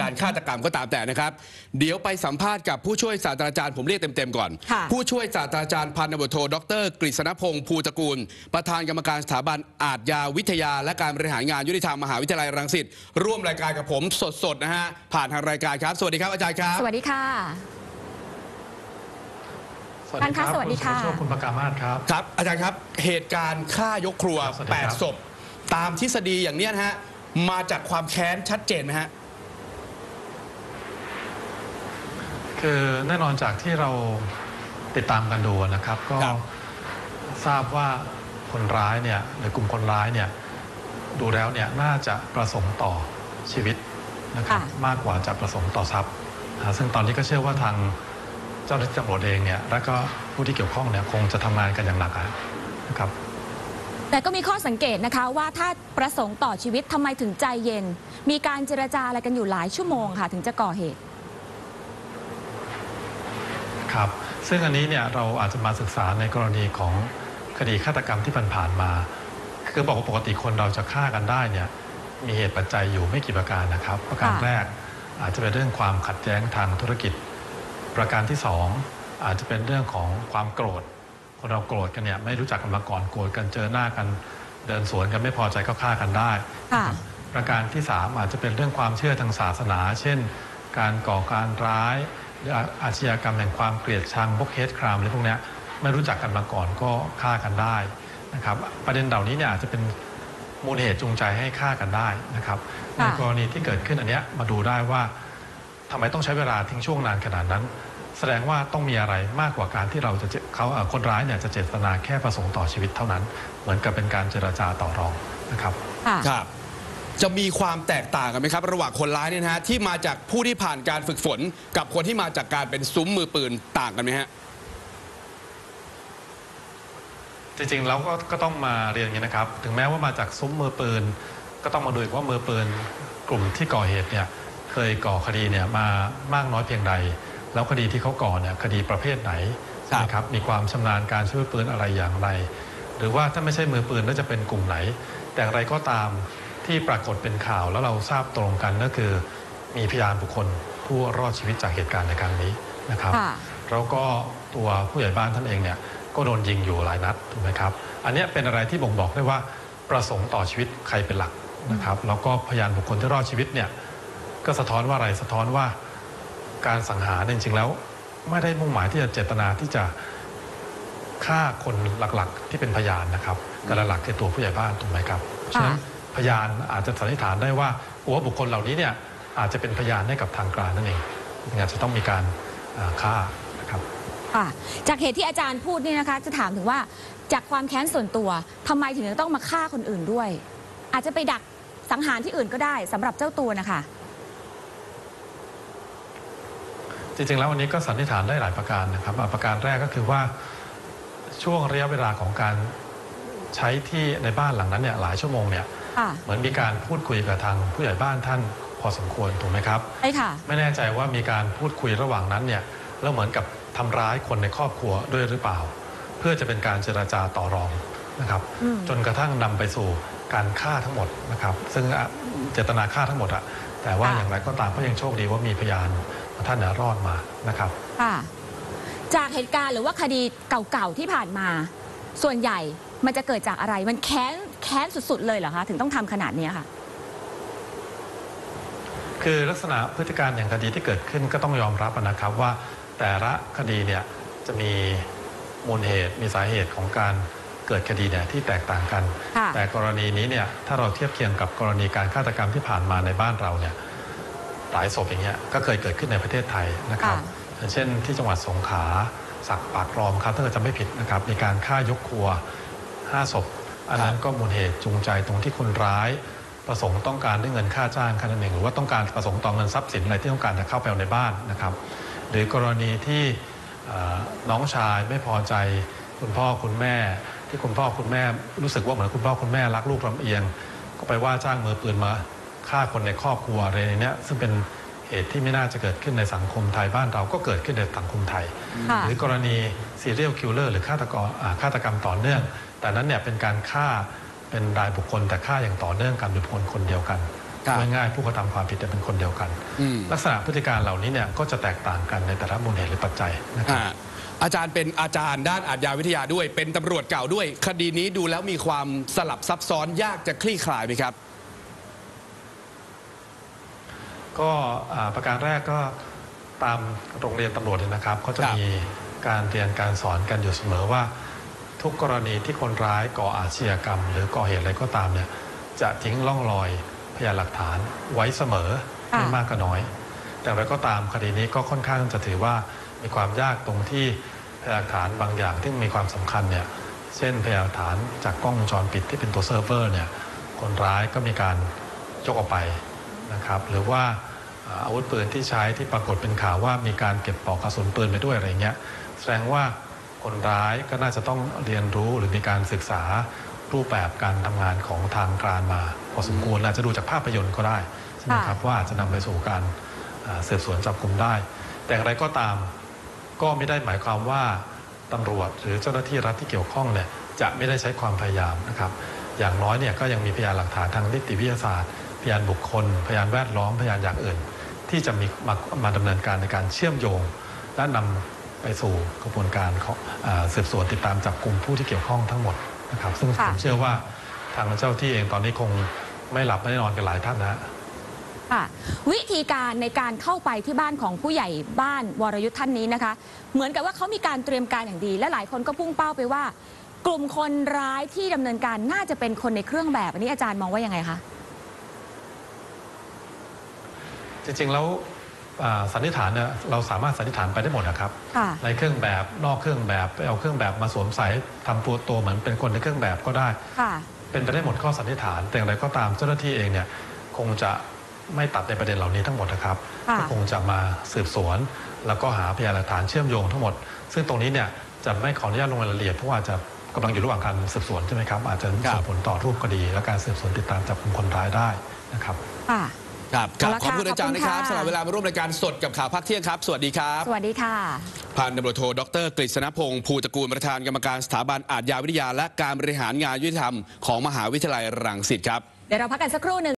การฆาตกรรมก็ตามแต่นะครับ เดี๋ยวไปสัมภาษณ์กับผู้ช่วยศาสตราจารย์ผมเรียกเต็มๆก่อน ค่ะ ผู้ช่วยศาสตราจารย์พันตำรวจโทดรกฤษณพงศ์ภูตระกูล ประธานกรรมการสถาบันอาทยาวิทยา และการบริหารงานยุติธรรมมหาวิทยาลัยรังสิตร่วมรายการกับผมสดๆนะฮะผ่านทางรายการครับ สวัสดีครับอาจารย์ครับ สวัสดีค่ะสวัสดีครับท่านคะสวัสดีค่ะ ณสุภโชคคุณประกามาศครับ ครับ อาจารย์ครับเหตุการณ์ฆ่ายกครัว ครับสวัสดีครับ 8 ศพ ตามทฤษฎีอย่างเนี้ยนะฮะมาจากความแค้นชัดเจนไหมฮะ คือแน่นอนจากที่เราติดตามกันดูนะครับ ก็ครับ ทราบว่าคนร้ายเนี่ยหรือกลุ่มคนร้ายเนี่ยดูแล้วเนี่ยน่าจะประสงค์ต่อชีวิตนะครับค่ะ มากกว่าจะประสงค์ต่อทรัพย์อ่าซึ่งตอนนี้ก็เชื่อว่าทางเจ้าหน้าที่ตำรวจเองเนี่ยและก็ผู้ที่เกี่ยวข้องเนี่ยคงจะทำงานกันอย่างหนักอะนะครับ แต่ก็มีข้อสังเกตนะคะว่าถ้าประสงค์ต่อชีวิตทำไมถึงใจเย็น มีการเจรจาอะไรกันอยู่หลายชั่วโมงค่ะ ถึงจะก่อเหตุ ครับ ซึ่งอันนี้เนี่ยเราอาจจะมาศึกษาในกรณีของคดีฆาตกรรมที่ผ่านๆมา คือบอกว่าปกติคนเราจะฆ่ากันได้เนี่ยมีเหตุปัจจัยอยู่ไม่กี่ประการนะครับ ประการค่ะแรกอาจจะเป็นเรื่องความขัดแย้งทางธุรกิจ ประการที่สองอาจจะเป็นเรื่องของความโกรธ คนเราโกรธกันเนี่ยไม่รู้จักกันมาก่อนโกรธกันเจอหน้ากัน เดินสวนกันไม่พอใจก็ฆ่ากันได้ค่ะประการที่ 3 อาจจะเป็นเรื่องความเชื่อทางศาสนา เช่น การก่อการร้ายหรื ออาอาชญากรรมแห่งความเกลียดชังพวกเฮดครามอะไรพวกเนี้ยไม่รู้จักกันมาก่อนก็ฆ่ากันได้นะครับประเด็นเหล่านี้เนี่ยอาจจะเป็นมูลเหตุจูงใจให้ฆ่ากันได้นะครับในค่ะกรณีที่เกิดขึ้นอันเนี้ยมาดูได้ว่าทำไมต้องใช้เวลาทิ้งช่วงนานขนาดนั้น แสดงว่าต้องมีอะไรมากกว่าการที่เราจะเจเขาเอ่อคนร้ายเนี่ยจะเจตนาแค่ประสงค์ต่อชีวิตเท่านั้น เหมือนกับเป็นการเจรจาต่อรองนะครับค่ะครับ จะมีความแตกต่างกันไหมครับ ระหว่างคนร้ายเนี่ยนะฮะที่มาจากผู้ที่ผ่านการฝึกฝน กับคนที่มาจากการเป็นซุ้มมือปืนต่างกันไหมฮะ จริงๆแล้วก็ก็ต้องมาเรียนอย่างนี้นะครับ ถึงแม้ว่ามาจากซุ้มมือปืน ก็ต้องมาดูอีกว่ามือปืนกลุ่มที่ก่อเหตุเนี่ยเคยก่อคดีเนี่ยมามากน้อยเพียงใด แล้วคดีที่เขาก่อเนี่ยคดีประเภทไหนครับ นะครับมีความชำนาญการใช้ปืนอะไรอย่างไร หรือว่าถ้าไม่ใช่มือปืนแล้วจะเป็นกลุ่มไหน แต่อย่างไรก็ตาม ที่ปรากฏเป็นข่าวแล้วเราทราบตรงกันก็คือ มีพยานบุคคลผู้รอดชีวิตจากเหตุการณ์ในครั้งนี้นะครับค่ะแล้วก็ตัวผู้ใหญ่บ้านท่านเองเนี่ยก็โดนยิงอยู่หลายนัดถูกไหมครับ อันเนี้ยเป็นอะไรที่บ่งบอกได้ว่าประสงค์ต่อชีวิตใครเป็นหลักนะครับ แล้วก็พยานบุคคลที่รอดชีวิตเนี่ยก็สะท้อนว่าอะไรสะท้อนว่าการสังหารเนี่ยจริงๆแล้ว ไม่ได้มุ่งหมายที่จะเจตนาที่จะฆ่าคนหลักๆ ที่เป็นพยานนะครับ แต่หลักๆคือตัวผู้ใหญ่บ้านถูกไหมครับฉะนั้น พยานอาจจะสันนิษฐานได้ว่าว่าบุคคลเหล่านี้เนี่ยอาจจะเป็นพยานให้กับทางการนั่นเองอาจจะต้องมีการอ่าฆ่านะครับค่ะจากเหตุที่อาจารย์พูดนี่นะคะ จะถามถึงว่าจากความแค้นส่วนตัวทำไมถึงจะต้องมาฆ่าคนอื่นด้วย อาจจะไปดักสังหารที่อื่นก็ได้สำหรับเจ้าตัวนะคะจริงๆแล้ววันนี้ก็สันนิษฐานได้หลายประการนะครับอะประการแรกก็คือว่าช่วงระยะเวลาของการใช้ที่ในบ้านหลังนั้นเนี่ยหลายชั่วโมงเนี่ยค่ะ เหมือนมีการพูดคุยกับทางผู้ใหญ่บ้านท่านพอสมควรถูกไหมครับใช่ค่ะ ไม่แน่ใจว่ามีการพูดคุยระหว่างนั้นเนี่ยแล้วเหมือนกับทำร้ายคนในครอบครัวด้วยหรือเปล่า เพื่อจะเป็นการเจราจาต่อรองนะครับอืมจนกระทั่งนำไปสู่การฆ่าทั้งหมดนะครับ ซึ่งอะเจตนาฆ่าทั้งหมดอะแต่ว่าอย่างไรก็ตามก็ยังโชคดีว่ามีพยานท่านเนี่ยรอดมานะครับค่ะจากเหตุการณ์หรือว่าคดีเก่าๆที่ผ่านมา ส่วนใหญ่ มันจะเกิดจากอะไรมันแค้นแค้นสุดๆเลยเหรอคะ ถึงต้องทำขนาดเนี้ยค่ะคือลักษณะพฤติการอย่างคดีที่เกิดขึ้นก็ต้องยอมรับนะครับว่าแต่ละคดีเนี่ยจะมีมูลเหตุมีสาเหตุของการเกิดคดีเนี่ยที่แตกต่างกันค่ะแต่กรณีนี้เนี่ยถ้าเราเทียบเคียงกับกรณีการฆาตกรรมที่ผ่านมาในบ้านเราเนี่ยหลายศพอย่างเงี้ยก็เคยเกิดขึ้นในประเทศไทยนะครับค่ะอย่างเช่นที่จังหวัดสงขลาสักปากคลอมครับถ้าเกิดจำไม่ผิดนะครับมีการฆ่ายกครัว 5 ศพ อันนั้นก็มูลเหตุจูงใจตรงที่คนร้ายประสงค์ต้องการได้เงินค่าจ้างแค่นั้นเองหรือว่าต้องการประสงค์ต่อเงินทรัพย์สินอะไรที่ต้องการจะเข้าไปเอาในบ้านนะครับ หรือกรณีที่เอ่อน้องชายไม่พอใจคุณพ่อคุณแม่ ที่คุณพ่อคุณแม่รู้สึกว่าเหมือนคุณพ่อคุณแม่รักลูกลำเอียง ก็ไปว่าจ้างมือปืนมาฆ่าคนในครอบครัวอะไรในเนี้ยซึ่งเป็นเหตุที่ไม่น่าจะเกิดขึ้นในสังคมไทยบ้านเราก็เกิดขึ้นในสังคมไทยค่ะหรือกรณีซีเรียลคิลเลอร์หรือฆาตกรอ่าฆาตกรรมต่อเนื่อง แต่นั้นเนี่ยเป็นการฆ่าเป็นรายบุคคลแต่ฆ่าอย่างต่อเนื่องกันโดยบุคคลคนเดียวกันครับง่ายๆผู้กระทำความผิดเนี่ยเป็นคนเดียวกันอืมลักษณะพฤติการเหล่านี้เนี่ยก็จะแตกต่างกันในแต่ละมูลเหตุหรือปัจจัยนะครับอ่าอาจารย์เป็นอาจารย์ด้านอาทยาวิทยาด้วย เป็นตำรวจเก่าด้วย คดีนี้ดูแล้วมีความสลับซับซ้อนยากจะคลี่คลายไหมครับ ก็อ่าประการแรกก็ตามโรงเรียนตำรวจเนี่ยนะครับ ก็จะครับมีการเรียนการสอนกันอยู่เสมอว่า ทุกกรณีที่คนร้ายก่ออาชญากรรม หรือก่อเหตุอะไรก็ตามเนี่ยจะทิ้งร่องรอยพยานหลักฐานไว้เสมอค่ะไม่มากก็น้อย แต่อะไรก็ตามคดีนี้ก็ค่อนข้างจะถือว่ามีความยากตรงที่พยานหลักฐานบางอย่างที่มีความสำคัญเนี่ยเช่นพยานหลักฐานจากกล้องวงจรปิดที่เป็นตัวเซิร์ฟเวอร์เนี่ยคนร้ายก็มีการยกออกไปนะครับหรือว่าอ่าอาวุธปืนที่ใช้ที่ปรากฏเป็นข่าวว่ามีการเก็บปลอกกระสุนปืนไปด้วยอะไรเงี้ยแสดงว่า คนร้ายก็น่าจะต้องเรียนรู้หรือมีการศึกษารูปแบบการทำงานของทางการมาพอสมควรอาจจะดูจากภาพยนตร์ก็ได้ใช่ไหมครับว่าจะนำไปสู่การสืบสวนจับกลุ่มได้ แต่อย่างไรก็ตามก็ไม่ได้หมายความว่าตำรวจหรือเจ้าหน้าที่รัฐที่เกี่ยวข้องเนี่ยจะไม่ได้ใช้ความพยายามนะครับ อย่างน้อยเนี่ยก็ยังมีพยานหลักฐานทางนิติวิทยาศาสตร์ พยานบุคคล พยานแวดล้อมพยานอย่างอื่น ที่จะมีมามาดำเนินการในการเชื่อมโยง และนำ ไปสู่กระบวนการของอาสืบสวนติดตามจับกลุ่มผู้ที่เกี่ยวข้องทั้งหมดนะครับ ซึ่งค่ะผมเชื่อว่าทางเจ้าที่เองตอนนี้คงไม่หลับไม่นอนกันหลายท่านนะค่ะวิธีการในการเข้าไปที่บ้านของผู้ใหญ่บ้านวรยุทธ์ท่านนี้นะคะ เหมือนกับว่าเขามีการเตรียมการอย่างดี และหลายคนก็พุ่งเป้าไปว่า กลุ่มคนร้ายที่ดำเนินการน่าจะเป็นคนในเครื่องแบบอันนี้อาจารย์มองว่ายังไงคะจริงๆแล้วอ่า สันนิษฐานเนี่ยเราสามารถสันนิษฐานไปได้หมดนะครับ ค่ะ ในเครื่องแบบนอกเครื่องแบบไปเอาเครื่องแบบมาสวมใส่ทำตัวตัวเหมือนเป็นคนในเครื่องแบบก็ได้ ค่ะ เป็นไปได้หมดข้อสันนิษฐาน แต่อย่างไรก็ตามเจ้าหน้าที่เองเนี่ยคงจะไม่ตัดในประเด็นเหล่านี้ทั้งหมดนะครับค่ะ ก็คงจะมาสืบสวน แล้วก็หาพยานหลักฐานเชื่อมโยงทั้งหมด ซึ่งตรงนี้เนี่ยจะไม่ขออนุญาตลงรายละเอียดเพราะว่าจะกำลังอยู่ระหว่างการสืบสวนใช่ไหมครับอาจจะครับส่งผลต่อรูปคดี และการสืบสวนติดตามจับกลุ่มคนร้ายได้นะครับ ค่ะ ครับครับเอาละขอบคุณค่ะอาจารย์นะครับขอบคุณค่ะสำหรับเวลามาร่วมรายการสดกับข่าวภาคเที่ยงครับ สวัสดีครับ สวัสดีค่ะพันตำรวจโทดรกฤษณพงศ์ภูตระกูลประธานกรรมการสถาบันอาทยาวิทยา และการบริหารงานยุติธรรมของมหาวิทยาลัยรังสิตครับเดี๋ยวเราพักกันสักครู่หนึ่ง